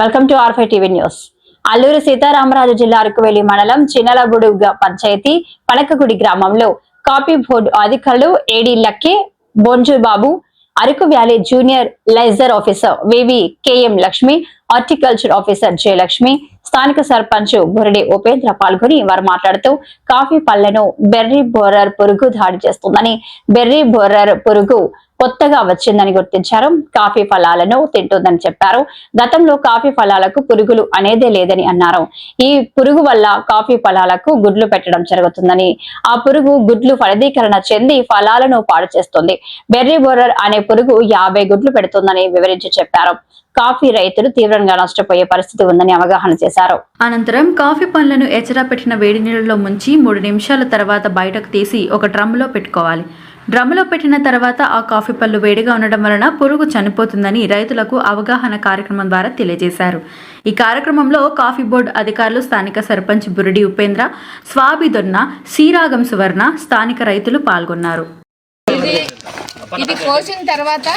Welcome to ఆర్ఫై TV news. Alluri Sitaramaraju జిల్లా అరకువేలి మండలం చిన్నలగూడు పంచాయతీ పలకగుడి గ్రామంలో కాపీ బోర్డు అధికారులు AD Lakke Bonju Babu Araku valley junior liaison officer V V K M Lakshmi horticulture officer Jayalakshmi స్థానిక సర్పంచ్ బురడి ఉపేంద్ర పాల్గొని వారు మాట్లాడుతూ కాఫీ పళ్ళను బెర్రీ బోరర్ పురుగు దాడి చేస్తుందని బెర్రీ బోరర్ పురుగు కొత్తగా వచ్చిందని గుర్తించారు. కాఫీ ఫలాలను తింటుందని చెప్పారు. గతంలో కాఫీ ఫలాలకు పురుగులు అనేదే లేదని అన్నారు. ఈ పురుగు వల్ల కాఫీ ఫలాలకు గుడ్లు పెట్టడం జరుగుతుందని ఆ పురుగు గుడ్లు ఫలదీకరణ చెంది ఫలాలను పాడు చేస్తుంది. బెర్రీ బోరర్ అనే పురుగు యాభై గుడ్లు పెడుతుందని వివరించి చెప్పారు. కాఫీ రైతులు తీవ్రంగా నష్టపోయే పరిస్థితి ఉందని అవగాహన చేశారు. అనంతరం కాఫీ పండ్లను ఎచరా పెట్టిన వేడి నీళ్ళలో ముంచి మూడు నిమిషాల తర్వాత బయటకు తీసి ఒక డ్రమ్ములో పెట్టుకోవాలి. డ్రమ్ములో పెట్టిన తర్వాత ఆ కాఫీ పళ్ళు వేడిగా ఉండడం వలన పురుగు చనిపోతుందని రైతులకు అవగాహన కార్యక్రమం ద్వారా తెలియజేశారు. ఈ కార్యక్రమంలో కాఫీ బోర్డు అధికారులు స్థానిక సర్పంచ్ బురిడి ఉపేంద్ర స్వాబిదొన్న శ్రీరాగం సువర్ణ స్థానిక రైతులు పాల్గొన్నారు. ఇది ఇది కోసిన తర్వాత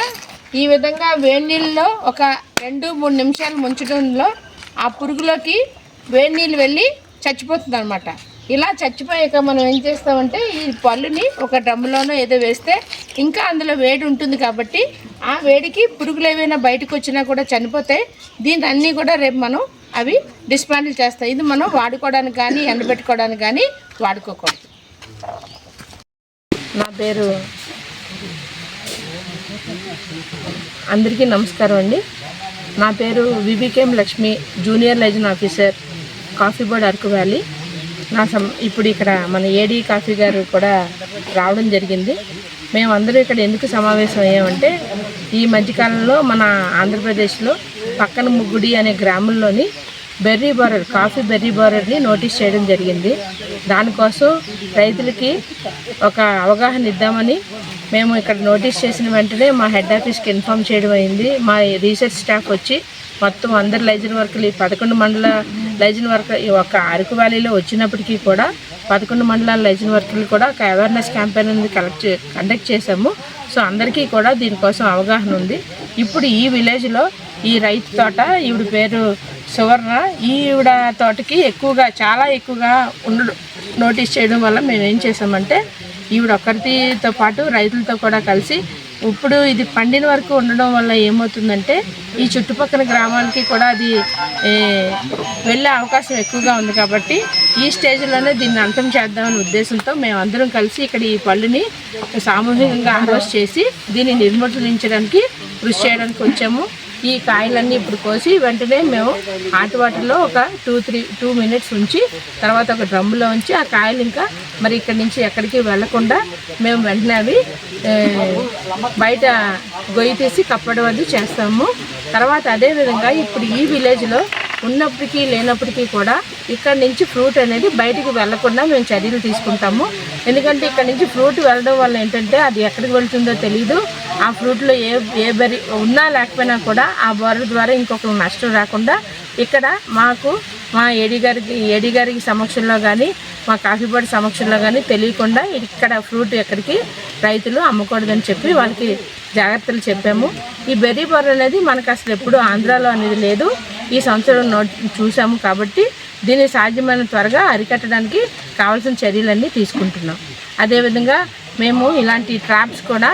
ఈ విధంగా వేడి నీళ్ళలో ఒక రెండు మూడు నిమిషాలు ముంచడంలో ఆ పురుగులోకి వేడి నీళ్ళు వెళ్ళి చచ్చిపోతుంది అనమాట ఇలా చచ్చిపోయాక మనం ఏం చేస్తామంటే ఈ పళ్ళుని ఒక డ్రమ్ములోనో ఏదో వేస్తే ఇంకా అందులో వేడి ఉంటుంది కాబట్టి ఆ వేడికి పురుగులు ఏవైనా బయటకు వచ్చినా కూడా చనిపోతాయి. దీని అన్నీ కూడా రేపు మనం అవి డిస్మాండిల్ చేస్తాయి. ఇది మనం వాడుకోవడానికి కానీ ఎండబెట్టుకోవడానికి కానీ వాడుకోకూడదు. నా పేరు అందరికీ నమస్కారం అండి. నా పేరు V B K M Lakshmi junior liaison officer coffee board Araku valley. నా సం ఇప్పుడు ఇక్కడ మన ఏడీ కాఫీ గారు కూడా రావడం జరిగింది. మేమందరూ ఇక్కడ ఎందుకు సమావేశం అయ్యామంటే ఈ మధ్యకాలంలో మన ఆంధ్రప్రదేశ్లో పక్కన ముగ్గుడి అనే గ్రామంలోని బెర్రీ బారర్ కాఫీ బెర్రీ బారర్ని నోటీస్ చేయడం జరిగింది. దానికోసం రైతులకి ఒక అవగాహన ఇద్దామని మేము ఇక్కడ నోటీస్ చేసిన వెంటనే మా హెడ్ ఆఫీస్కి ఇన్ఫామ్ చేయడం అయింది. మా రీసెర్చ్ స్టాఫ్ వచ్చి మొత్తం అందరు లైజర్ వర్కులు ఈ పదకొండు మండల లైజన్ వర్క్ ఈ ఒక అరకు వ్యాలీలో వచ్చినప్పటికీ కూడా పదకొండు మండలాల లైజన్ వర్కులు కూడా ఒక అవేర్నెస్ క్యాంపెయిన్ అనేది కలెక్ట్ కండక్ట్ చేశాము. సో అందరికీ కూడా దీనికోసం అవగాహన ఉంది. ఇప్పుడు ఈ విలేజ్లో ఈ రైతు తోట ఈవిడ పేరు సువర్ణ ఈవిడ తోటకి ఎక్కువగా చాలా ఎక్కువగా ఉండడం నోటీస్ చేయడం వల్ల మేము ఏం చేసామంటే ఈవిడ ఒక్కరితో పాటు రైతులతో కూడా కలిసి ఇప్పుడు ఇది పండిన వరకు ఉండడం వల్ల ఏమవుతుందంటే ఈ చుట్టుపక్కల గ్రామాలకి కూడా అది వెళ్ళే అవకాశం ఎక్కువగా ఉంది కాబట్టి ఈ స్టేజ్లోనే దీన్ని అంతం చేద్దామనే ఉద్దేశంతో మేము అందరం కలిసి ఇక్కడ ఈ పళ్ళుని సామూహికంగా హార్వెస్ట్ చేసి దీన్ని నిర్మూలించడానికి కృషి చేయడానికి వచ్చాము. ఈ కాయలన్నీ ఇప్పుడు కోసి వెంటనే మేము హాట్ వాటర్లో ఒక టూ త్రీ టూ మినిట్స్ ఉంచి తర్వాత ఒక డ్రమ్ములో ఉంచి ఆ కాయలు ఇంకా మరి ఇక్కడి నుంచి ఎక్కడికి వెళ్ళకుండా మేము వెంటనే అవి బయట గొయ్యి తీసి కప్పడం అది చేస్తాము. తర్వాత అదేవిధంగా ఇప్పుడు ఈ విలేజ్లో ఉన్నప్పటికీ లేనప్పటికీ కూడా ఇక్కడ నుంచి ఫ్రూట్ అనేది బయటికి వెళ్ళకుండా మేము చర్యలు తీసుకుంటాము. ఎందుకంటే ఇక్కడ నుంచి ఫ్రూట్ వెళ్ళడం వల్ల ఏంటంటే అది ఎక్కడికి వెళ్తుందో తెలియదు ఆ ఫ్రూట్లో ఏ ఏ బెర్రీ ఉన్నా లేకపోయినా కూడా ఆ బోర్ల ద్వారా ఇంకొకరు నష్టం రాకుండా ఇక్కడ మాకు మా ఏడి గారికి ఏడి గారికి సమక్షంలో కానీ మా కాఫీ బోర్డు సమక్షంలో కానీ తెలియకుండా ఇక్కడ ఫ్రూట్ ఎక్కడికి రైతులు అమ్మకూడదని చెప్పి వాళ్ళకి జాగ్రత్తలు చెప్పాము. ఈ బెర్రీ బోర్ అనేది మనకు అసలు ఎప్పుడు ఆంధ్రాలో అనేది లేదు. ఈ సంవత్సరం నోట్ చూసాము కాబట్టి దీన్ని సాధ్యమైన త్వరగా అరికట్టడానికి కావాల్సిన చర్యలన్నీ తీసుకుంటున్నాం. అదేవిధంగా మేము ఇలాంటి ట్రాప్స్ కూడా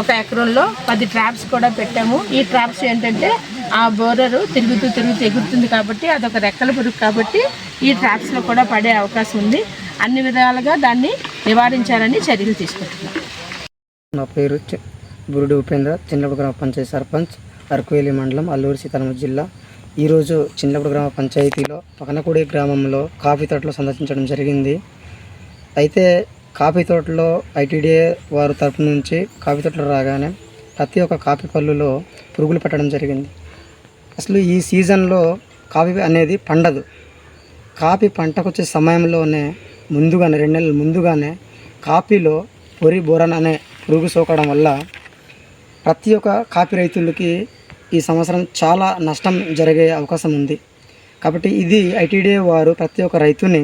ఒక ఎకరంలో పది ట్రాప్స్ కూడా పెట్టాము. ఈ ట్రాప్స్ ఏంటంటే ఆ బోరరు తిరుగుతూ తిరుగుతూ ఎగురుతుంది కాబట్టి అదొక రెక్కల పురుగు కాబట్టి ఈ ట్రాప్స్లో కూడా పడే అవకాశం ఉంది. అన్ని విధాలుగా దాన్ని నివారించాలని చర్యలు తీసుకుంటున్నాం. నా పేరు బురుడు ఉపేంద్ర చిన్నప్పుడు గ్రామ పంచాయతీ సర్పంచ్ అరకువేలి మండలం అల్లూరు సీతారామ జిల్లా. ఈరోజు చిన్నప్పుడు గ్రామ పంచాయతీలో పకనకూడి గ్రామంలో కాఫీ తోటలో సందర్శించడం జరిగింది. అయితే కాఫీ తోటలో ఐటీడీఏ వారు తరపు నుంచి కాఫీ తోటలో రాగానే ప్రతి ఒక్క కాఫీ పళ్ళులో పురుగులు పెట్టడం జరిగింది. అసలు ఈ సీజన్లో కాఫీ అనేది పండదు. కాఫీ పంటకు వచ్చే సమయంలోనే ముందుగానే రెండు నెలల ముందుగానే కాఫీలో పొరి బోరన్ అనే పురుగు సోకడం వల్ల ప్రతి ఒక్క కాఫీ రైతులకి ఈ సంవత్సరం చాలా నష్టం జరిగే అవకాశం ఉంది. కాబట్టి ఇది ఐటీడీఏ వారు ప్రతి ఒక్క రైతుని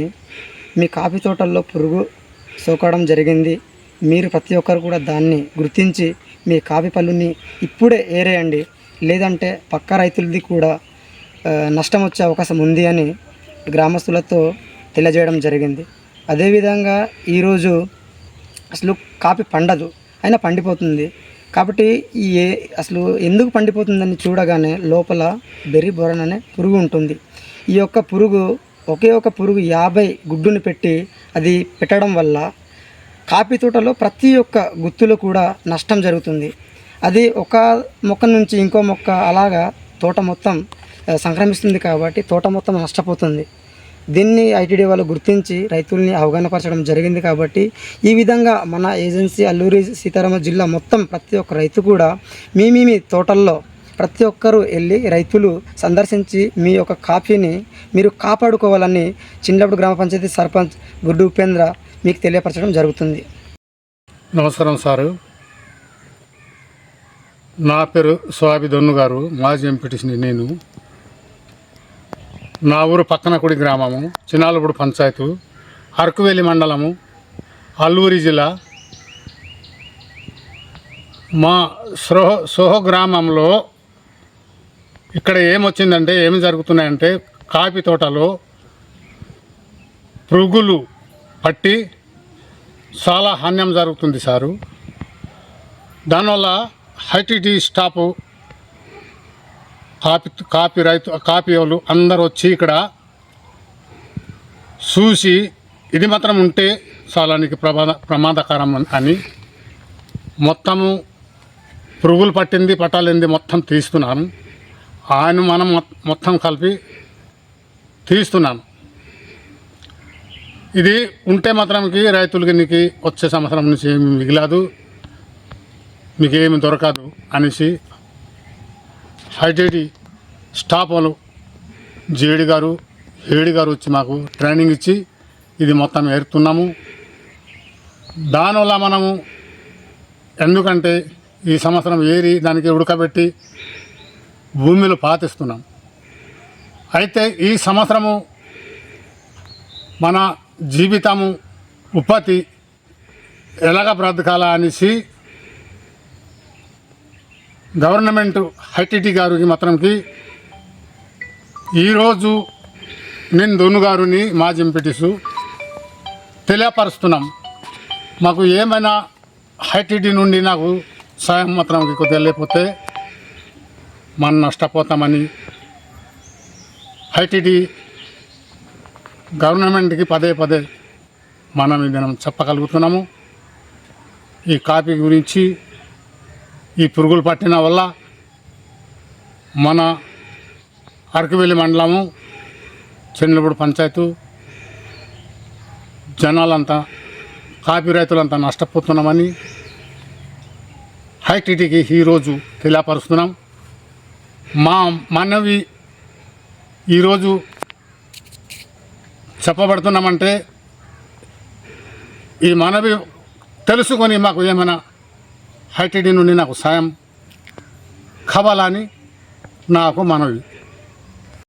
మీ కాఫీ తోటల్లో పురుగు సోకడం జరిగింది. మీరు ప్రతి ఒక్కరు కూడా దాన్ని గుర్తించి మీ కాఫీ పళ్ళుని ఇప్పుడే ఏరేయండి. లేదంటే పక్క రైతులది కూడా నష్టం వచ్చే అవకాశం ఉంది అని గ్రామస్తులతో తెలియజేయడం జరిగింది. అదేవిధంగా ఈరోజు అసలు కాపీ పండదు అయినా పండిపోతుంది. కాబట్టి ఈ ఏ అసలు ఎందుకు పండిపోతుందని చూడగానే లోపల బెర్రీ బొరన్ అనే పురుగు ఉంటుంది. ఈ యొక్క పురుగు ఒకే ఒక పురుగు యాభై గుడ్డుని పెట్టి అది పెట్టడం వల్ల కాఫీ తోటలో ప్రతి ఒక్క గుత్తులో కూడా నష్టం జరుగుతుంది. అది ఒక మొక్క నుంచి ఇంకో మొక్క అలాగా తోట మొత్తం సంక్రమిస్తుంది కాబట్టి తోట మొత్తం నష్టపోతుంది. దీన్ని ఐటీడీ వాళ్ళు గుర్తించి రైతుల్ని అవగాహనపరచడం జరిగింది కాబట్టి ఈ విధంగా మన ఏజెన్సీ అల్లూరి సీతారామ జిల్లా మొత్తం ప్రతి ఒక్క రైతు కూడా మీ మీ తోటల్లో ప్రతి ఒక్కరూ వెళ్ళి రైతులు సందర్శించి మీ యొక్క కాఫీని మీరు కాపాడుకోవాలని చిన్నప్పుడు గ్రామ పంచాయతీ సర్పంచ్ గుడ్డు ఉపేంద్ర మీకు తెలియపరచడం జరుగుతుంది. నమస్కారం సారు. నా పేరు స్వామి దొన్ను గారు. మాజీ ఎంపీటీసీని నేను. నా ఊరు పక్కనకుడి గ్రామము చిన్నాలపూడి పంచాయతీ అరకువేలి మండలము అల్లూరి జిల్లా. మా సోహ సోహ గ్రామంలో ఇక్కడ ఏమొచ్చిందంటే ఏమి జరుగుతున్నాయంటే కాఫీ తోటలో పురుగులు పట్టి చాలా హాన్యం జరుగుతుంది సారు. దానివల్ల హైటీటీ స్టాపు కాపీ కాపీ రైతు కాపీ వాళ్ళు అందరు వచ్చి ఇక్కడ చూసి ఇది మాత్రం ఉంటే చాలానికి ప్రమాద ప్రమాదకరం అని మొత్తము పురుగులు పట్టింది పట్టాలింది మొత్తం తీస్తున్నాను ఆయన మనం మొత్తం కలిపి తీస్తున్నాను. ఇది ఉంటే మాత్రంకి రైతులకి నీకు వచ్చే సంవత్సరం నుంచి ఏమి మిగిలాదు మీకు ఏమి దొరకదు అనేసి హైటెడి స్టాఫ్ వాళ్ళు జేడి గారు హేడి గారు వచ్చి మాకు ట్రైనింగ్ ఇచ్చి ఇది మొత్తం ఏరుతున్నాము. దానివల్ల మనము ఎందుకంటే ఈ సంవత్సరం ఏరి దానికి ఉడకబెట్టి భూమిలో పాతిస్తున్నాం. అయితే ఈ సంవత్సరము మన జీవితము ఉపాధి ఎలాగ బ్రతకాలా అనేసి గవర్నమెంట్ హైటీటీ గారికి మాత్రంకి ఈరోజు నేను దొన్ను గారిని మాజీ ఎంపీటీసు తెలియపరుస్తున్నాం. మాకు ఏమైనా హైటీటీ నుండి నాకు సాయం మాత్రం కొద్దిగా లేకపోతే మనం నష్టపోతామని హైటీటీ గవర్నమెంట్కి పదే పదే మనం ఇది మనం చెప్పగలుగుతున్నాము. ఈ కాపీ గురించి ఈ పురుగులు పట్టిన వల్ల మన అరకువెల్లి మండలము చెన్నలపూడి పంచాయతీ జనాలంతా కాపీ రైతులంతా నష్టపోతున్నామని హైటీటీకి ఈరోజు తెలియపరుస్తున్నాం. మా మనవి ఈరోజు చెప్పబడుతున్నామంటే ఈ మనవి తెలుసుకొని మాకు ఏమైనా హైటీడీ నుండి నాకు సాయం కావాలని నాకు మనవి.